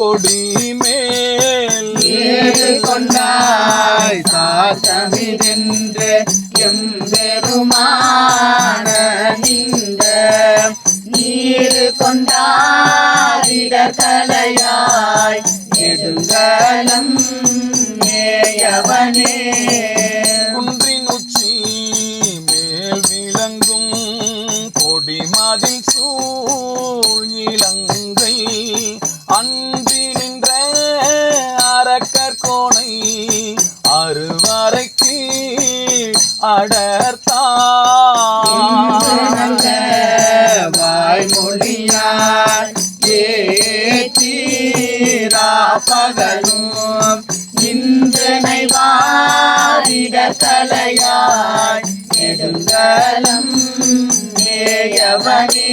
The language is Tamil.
கொடி மேல். ஏறு கொண்டாய் சாத்தமிதென்று எம்பெருமான நின்ற நீர் கொண்டாரிட தலையாய் நெடுங்கலம் மேயவனே. அறுவரைக்கு நல்ல வாய்மொழியார் ஏற்றீரா பகலும் இன்றனை வாரிட தலையாய் நெடுங்கலம் ஏயவனே.